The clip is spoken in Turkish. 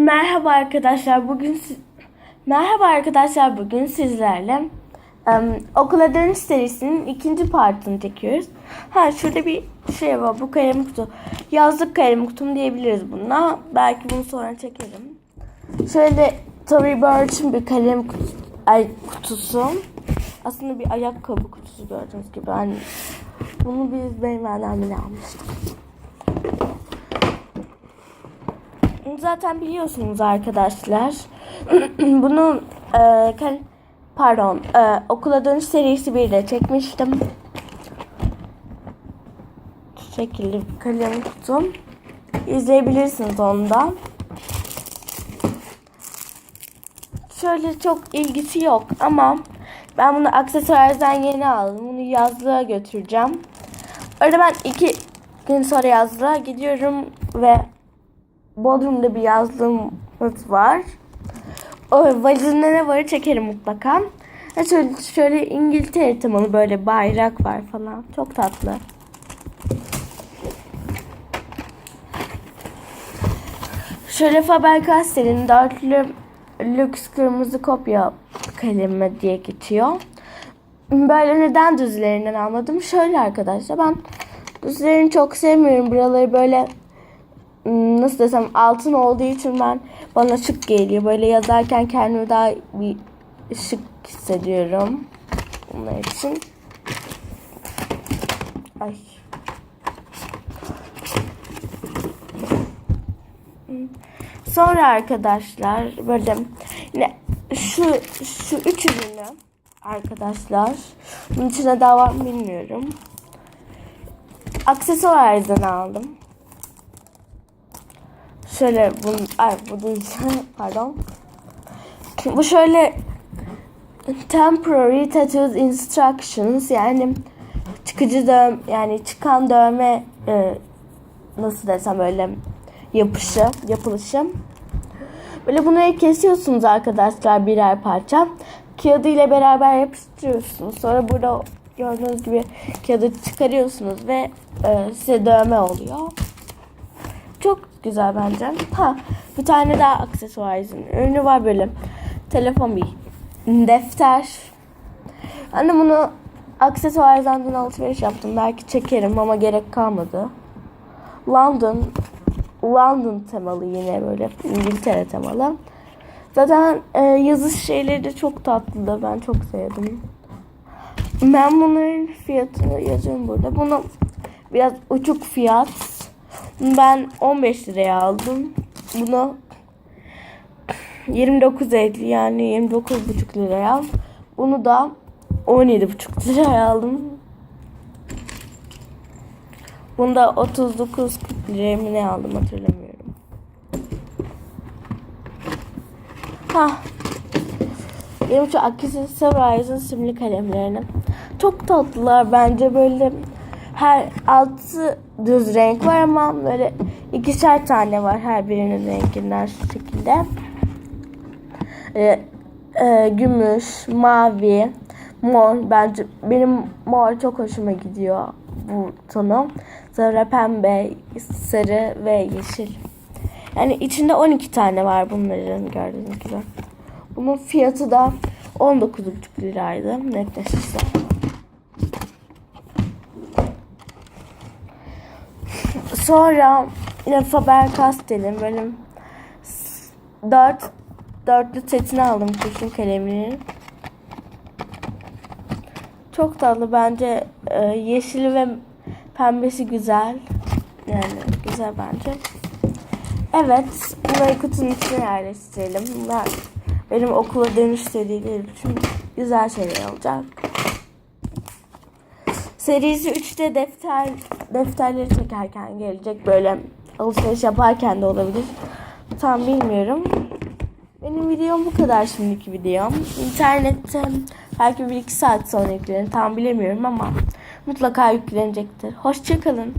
Merhaba arkadaşlar. Bugün Merhaba arkadaşlar. Bugün sizlerle em, okula dönüş serisinin ikinci partını çekiyoruz. Ha şurada bir şey var. Bu kalem kutu. Yazlık kalem kutum diyebiliriz buna. Belki bunu sonra çekerim. Şöyle Tory Burch'ın bir kalem kutusu, ay, kutusu. Aslında bir ayakkabı kutusu gördüğünüz gibi. Yani bunu biz benim annemle almıştık. Zaten biliyorsunuz arkadaşlar. Bunu e, pardon e, okula dönüş serisi bir de çekmiştim. Şu şekilde bir kalem kutum. İzleyebilirsiniz onu da. Şöyle çok ilgisi yok ama ben bunu aksesuardan yeni aldım. Bunu yazlığa götüreceğim. Orada ben iki gün sonra yazlığa gidiyorum ve Bodrum'da bir yazlığımız var. O valizinde ne var çekerim mutlaka. Ha şöyle, şöyle İngiltere temalı böyle bayrak var falan. Çok tatlı. Şöyle Faber-Castell'in dörtlü lüks kırmızı kopya kalemi diye geçiyor. Böyle neden düzlerinden almadım? Şöyle arkadaşlar ben düzlerini çok sevmiyorum. Buraları böyle nasıl desem altın olduğu için ben bana şık geliyor. Böyle yazarken kendimi daha bir şık hissediyorum. Bunlar için. Ay. Sonra arkadaşlar böyle yine şu şu üç ürünü arkadaşlar bunun içine daha var mı bilmiyorum. Aksesuardan aldım. Şöyle bunu ay bu değil pardon. Bu şöyle temporary tattoos instructions yani çıkıcı dövme yani çıkan dövme e, nasıl desem böyle yapışı yapılışı. Böyle bunu kesiyorsunuz arkadaşlar birer parça. Kağıdı ile beraber yapıştırıyorsunuz. Sonra burada gördüğünüz gibi kağıdı çıkarıyorsunuz ve e, size dövme oluyor. Güzel bence. Ha bir tane daha aksesuarın ürünü var böyle. Telefon bir defter. De bunu aksesuardan alışveriş yaptım. Belki çekerim ama gerek kalmadı. London London temalı yine böyle İngiltere temalı. Zaten e, yazış şeyleri de çok tatlı da ben çok sevdim. Ben bunların fiyatını yazıyorum burada. Bunu biraz uçuk fiyat. Ben 15 liraya aldım. Bunu 29.50 yani 29,5 liraya. Bunu da 17,5 liraya aldım. Bunu da 39 liraya mı ne aldım hatırlamıyorum. Ha. Benim şu Accessorize'ın simli kalemlerini. Çok tatlılar bence böyle her altı düz renk var ama böyle ikişer tane var her birinin renginden şu şekilde. Ee, e, gümüş, mavi, mor. Bence benim mor çok hoşuma gidiyor bu tonu. Sonra pembe, sarı ve yeşil. Yani içinde 12 tane var bunların gördüğünüz gibi. Bunun fiyatı da 19,5 liraydı netleşirse. Sonra yine Faber-Castell'in benim 4 dörtlü setini aldım kurşun kaleminin. Çok tatlı bence e, yeşili ve pembesi güzel. Yani güzel bence. Evet, bunları kutunun içine yerleştirelim. Bunlar benim okula dönüş serileri için güzel şeyler olacak. Serisi 3'te defter defterleri çekerken gelecek böyle alışveriş yaparken de olabilir. Tam bilmiyorum. Benim videom bu kadar şimdiki videom. İnternette belki bir iki saat sonra yüklenir tam bilemiyorum ama mutlaka yüklenecektir. Hoşçakalın.